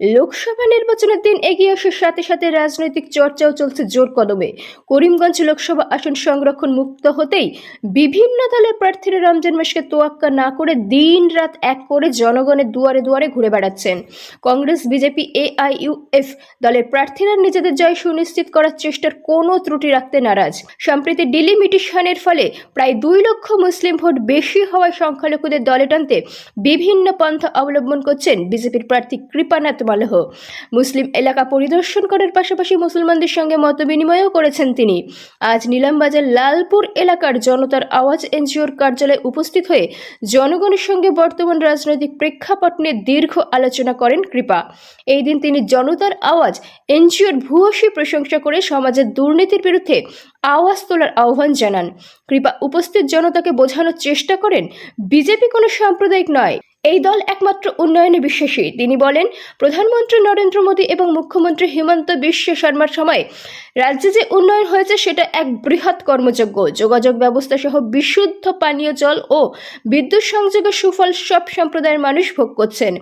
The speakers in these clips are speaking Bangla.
লোকসভা নির্বাচনের দিন এগিয়ে আসার সাথে সাথে রাজনৈতিক চর্চাও চলছে জোর কদমে। করিমগঞ্জ লোকসভা আসন সংরক্ষণ মুক্ত হতেই বিভিন্ন দলের প্রার্থীরা রমজান মাসকে তোয়াক্কা না করে দিন রাত এক করে জনগণের দুয়ারে দুয়ারে ঘুরে বেড়াচ্ছেন। কংগ্রেস, বিজেপি, এআইইউএফ দলের প্রার্থীরা নিজেদের জয় সুনিশ্চিত করার চেষ্টার কোনো ত্রুটি রাখতে নারাজ। সম্প্রতি ডিলিমিটেশনের ফলে প্রায় দুই লক্ষ মুসলিম ভোট বেশি হওয়ায় সংখ্যালঘুদের দলে টানতে বিভিন্ন পন্থা অবলম্বন করছেন বিজেপির প্রার্থী কৃপানাথ মালহ মুসলিম এলাকা পরিদর্শন করার পাশাপাশি মুসলমানদের সঙ্গে মত বিনিময়ও করেছেন তিনি। আজ নিলামবাজার লালপুর এলাকার জনতার আওয়াজ এনজিওর কার্যালয়ে উপস্থিত হয়ে জনগণের সঙ্গে বর্তমান রাজনৈতিক প্রেক্ষাপট নিয়ে দীর্ঘ আলোচনা করেন কৃপা। এই দিন তিনি জনতার আওয়াজ, এনজিওর ভূয়সী প্রশংসা করে সমাজের দুর্নীতির বিরুদ্ধে আওয়াজ তোলার আহ্বান জানান। কৃপা উপস্থিত জনতাকে বোঝানোর চেষ্টা করেন, বিজেপি কোনো সাম্প্রদায়িক নয়। এই দল একমাত্র উন্নয়নে বিশ্বাসী। তিনি বলেন, প্রধানমন্ত্রী নরেন্দ্র মোদী এবং মুখ্যমন্ত্রী হিমন্ত বিশ্ব শর্মার সময় রাজ্যে যে উন্নয়ন হয়েছে সেটা এক বৃহৎ কর্মযজ্ঞ যোগাযোগ ব্যবস্থা সহ বিশুদ্ধ পানীয় জল ও বিদ্যুৎ সংযোগের সুফল সব সম্প্রদায়ের মানুষ ভোগ করছেন।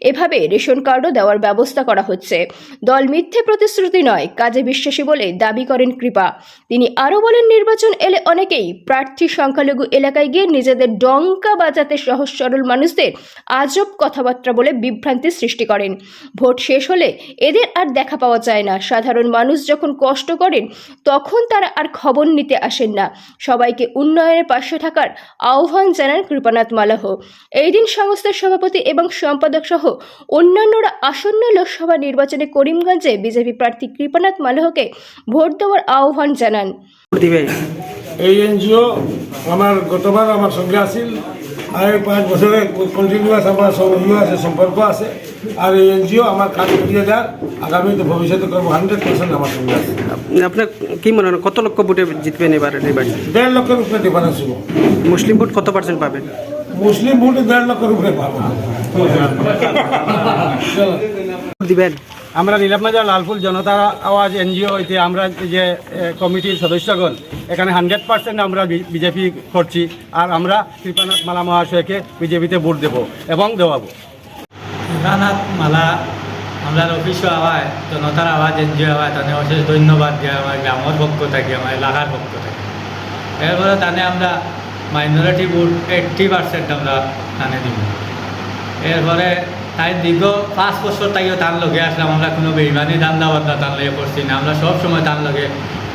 এভাবে রেশন কার্ডও দেওয়ার ব্যবস্থা করা হচ্ছে। দল মিথ্যে প্রতিশ্রুতি নয়, কাজে বিশ্বাসী বলে দাবি করেন কৃপা। তিনি আরও বলেন, নির্বাচন এলে অনেকেই প্রার্থী সংখ্যালঘু এলাকায় গিয়ে নিজেদের ডঙ্কা বাজাতে সহজ সরল মানুষদের আজব কথাবার্তা বলে বিভ্রান্তি সৃষ্টি করেন। ভোট শেষ হলে এদের আর দেখা পাওয়া যায় না। সাধারণ মানুষ যখন কষ্ট করেন, তখন তারা আর খবর নিতে আসেন না। সবাইকে উন্নয়নের পাশে থাকার আহ্বান জানান কৃপানাথ মালাহ। এই দিন সংস্থার সভাপতি এবং সম্পাদক সহ অন্যান্যরা আসন্ন লোকসভা নির্বাচনে করিমগঞ্জে বিজেপি প্রার্থী কৃপানাথ মালাহকে ভোট দেওয়ার আহ্বান জানান। এই এনজিও আমার গতবার আমার সঙ্গে আছিল। আর পাঁচ বছরে কন্টিনিউয়াস আমার সঙ্গে আছে সম্পর্ক আছে। আর এই এনজিও আমার কাজ করিয়ে দেয় আগামীতে ভবিষ্যতে করব হান্ড্রেড পার্সেন্ট আমার সঙ্গে আছে। আপনার কি মনে হয় কত লক্ষ ভোটে জিতবেন এবার নির্বাচন? দেড় লক্ষের উপরে ডিফারেন্স হব মুসলিম ভোট কত পার্সেন্ট পাবেন? মুসলিম ভোটে দেড় লক্ষের উপরে পাবো। দিবেন। আমরা নীলামবাজার লালফুল জনতা আওয়াজ এনজিও হইতে আমরা যে কমিটির সদস্যগণ, এখানে হান্ড্রেড পার্সেন্ট আমরা বিজেপি করছি। আর আমরা কৃপানাথ মালা মহাশয়কে বিজেপিতে ভোট দেব এবং দেওয়াবো। রানাত মালা আমরা অফিসও আওয়ায়, জনতার আওয়াজ এনজিও আওয়ায়, তানে অশেষ ধন্যবাদ দিয়ে আমার গ্রামের পক্ষ থাকি, আমার এলাকার পক্ষ থাকি। এরপরে তানে আমরা মাইনরিটি ভোট এইট্টি পার্সেন্ট আমরা তানে দিব। এরপরে তাই দীর্ঘ পাঁচ বছর তাইও তার লগে আসলাম, আমরা কোনো বেইমানি দান্দা বান্দা তার লগে করছি না। আমরা সব সময় তার লগে।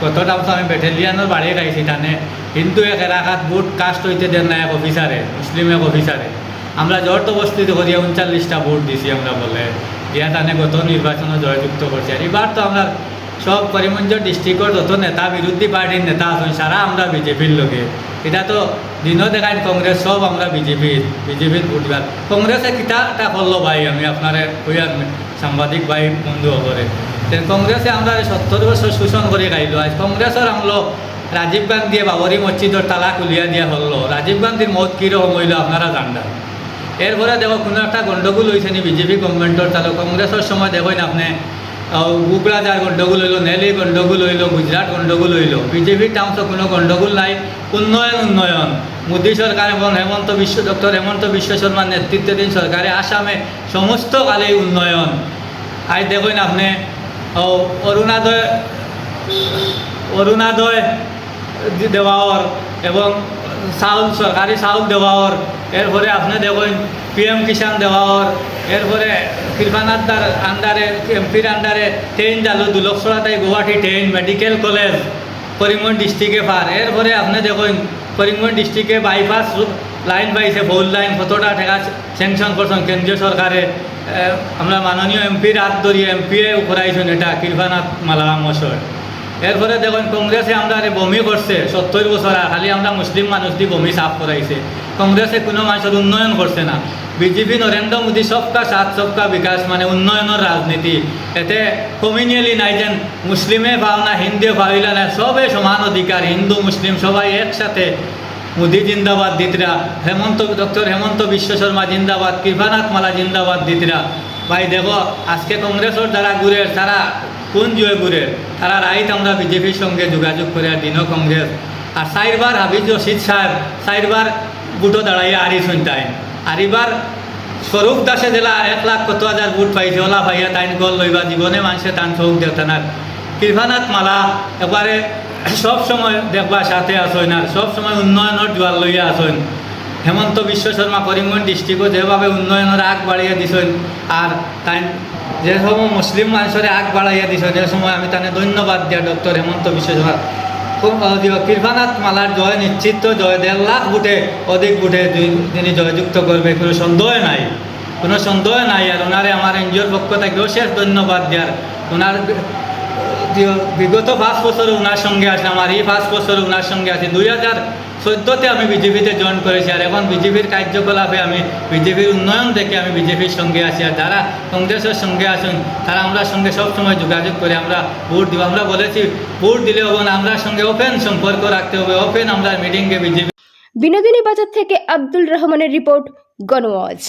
কতটা তো আমি ব্যাটেলিয়ানের বাড়িয়ে খাইছি টানে হিন্দু এক এলাকাত ভোট কাস্ট হইতে দেন না এক অফিসারে, মুসলিম এক অফিসারে। আমরা জোর তো বস্তিতে করিয়া উনচাল্লিশটা ভোট দিছি আমরা বলে। দিয়া তানে গত নির্বাচনে জয়যুক্ত করছি। এবার তো আমরা সব করিমগঞ্জ ডিস্ট্রিক্টর যত নেতা বিরোধী পার্টির নেতা আছেন, সারা আমরা বিজেপির লোকে এটা তো দিনও দেখায় কংগ্রেস সব আমরা বিজেপির বিজেপির ভোট দিবার কংগ্রেসে কিতা টা করল ভাই আমি আপনারে সাংবাদিক ভাই, বন্ধু হবরে কংগ্রেসে আমরা সত্তর বছর শোষণ করে গাইলো। আজ কংগ্রেসের আমলো রাজীব গান্ধী বাবরি মসজিদের তালা খুলিয়া দিয়া হলো। রাজীব গান্ধীর মত কীরকম হইল, আপনারা জানবেন এরপরে দেখো, কোনো একটা গণ্ডগোল হয়েছে বিজেপি গভর্নমেন্টর তাহলে কংগ্রেসের সময় দেখো না আপনি গুগরাজার গণ্ডগোল হইল নেলি গণ্ডগোল হইল গুজরাট গণ্ডগোল হইল বিজেপির টাউন্সে কোনো গণ্ডগোল নাই উন্নয়ন উন্নয়ন মোদী সরকার এবং হেমন্ত বিশ্ব ডক্টর হেমন্ত বিশ্ব শর্মার নেতৃত্বাধীন সরকারে আসামে সমস্ত কালে উন্নয়ন আজ দেখুন আপনি অরুণোদয় অরুণোদয় দেওয়ার এবং চাউল সরকারি চাউল দেওয়ার এরপরে আপনি দেখুন পিএম কিষাণ দেওয়ার এরপরে কৃপানাথদার আন্ডারে, এমপির আন্ডারে ট্রেন চালু দু লক্ষ টাকায় Guwahati train medical college Karimganj ডিস্ট্রিক্টে পার এরপরে আপনি দেখুন করিমগঞ্জ ডিস্ট্রিক্টে বাইপাস লাইন পাইছে বহুল লাইন কতটা টাকা স্যাংশন করছেন কেন্দ্রীয় সরকারে। আমরা মাননীয় এমপির হাত ধরিয়ে এমপিএ করাইছেন এটা কৃপানাথ মালা মশয় এরপরে দেখুন কংগ্রেসে আমরা বমি করছে, সত্তর বছর খালি আমরা মুসলিম মানুষ দিয়ে বমি সাফ করাইছে কংগ্রেসে কোনো মানুষের উন্নয়ন করছে না। বিজেপি নরেন্দ্র মোদী সবকা সাত সবকা বিকাশ মানে উন্নয়নের রাজনীতি এতে কমিউনিয়ালি নাই যেন মুসলিমে পাও না হিন্দু পাইলা না সবে সমান অধিকার হিন্দু মুসলিম সবাই একসাথে। মোদী জিন্দাবাদ দিতরা হেমন্ত ডক্টর হেমন্ত বিশ্ব শর্মা জিন্দাবাদ, কৃপানাথ মালা জিন্দাবাদ দিতরা ভাই, দেখো, আজকে কংগ্রেসের যারা ঘুরে তারা কোন জুয়ে ঘুরে তারা রাইত আমরা বিজেপির সঙ্গে যোগাযোগ করে আর দিনও কংগ্রেস আর চারবার হাবিজ রশিদ সাহেব চারবার বুটো দাঁড়াইয়া আরি শুনতাই আর এবার স্বরূপ দাসে জেলা এক লাখ কত হাজার বুট পাইছে ওলা ভাইয়া তাইন গল লইবা জীবনে মানুষে তান চোখ দেওতানার কৃপানাথ মালা এবারে সব সময় দেখবা সাথে আসেন আর সব সময় উন্নয়নের জোয়ার লইয়া আসেন হেমন্ত বিশ্ব শর্মা করিমগঞ্জ ডিস্ট্রিক্টও যেভাবে উন্নয়নের আগ বাড়িয়ে দিছেন আর তাই যে সময় মুসলিম মানুষের আগ বাড়াইয়া দিছে, যে সময় আমি তাকে ধন্যবাদ দিয়া ডক্টর হেমন্ত বিশ্ব শর্মা। কৃপানাথ মালার জয় নিশ্চিত, জয় দেড় লাখ বুটে অধিক দুই- তিনি জয়যুক্ত করবে, কোনো সন্দেহ নাই। কোনো সন্দেহ নাই আর ওনারে আমার এনজিওর পক্ষ থেকে শেষ ধন্যবাদ দেওয়ার ওনার বিগত পাঁচ বছর ওনার সঙ্গে আছে, আমার এই পাঁচ বছর ওনার সঙ্গে আছে। দুই হাজার চোদ্দোতে আমি বিজেপিতে জয়েন করেছি, আর এখন বিজেপির কার্যকলাপে আমি বিজেপির উন্নয়ন দেখে আমি বিজেপির সঙ্গে আছি। আর যারা কংগ্রেসের সঙ্গে আছেন, তারা আমরা সঙ্গে সবসময় যোগাযোগ করে আমরা ভোট দিব। আমরা বলেছি, ভোট দিলে হবে না, আমরা সঙ্গে ওপেন সম্পর্ক রাখতে হবে ওপেন আমরা মিটিংকে বিজেপি বিনোদিনী বাজার থেকে আব্দুল রহমানের রিপোর্ট গণওয়াজ।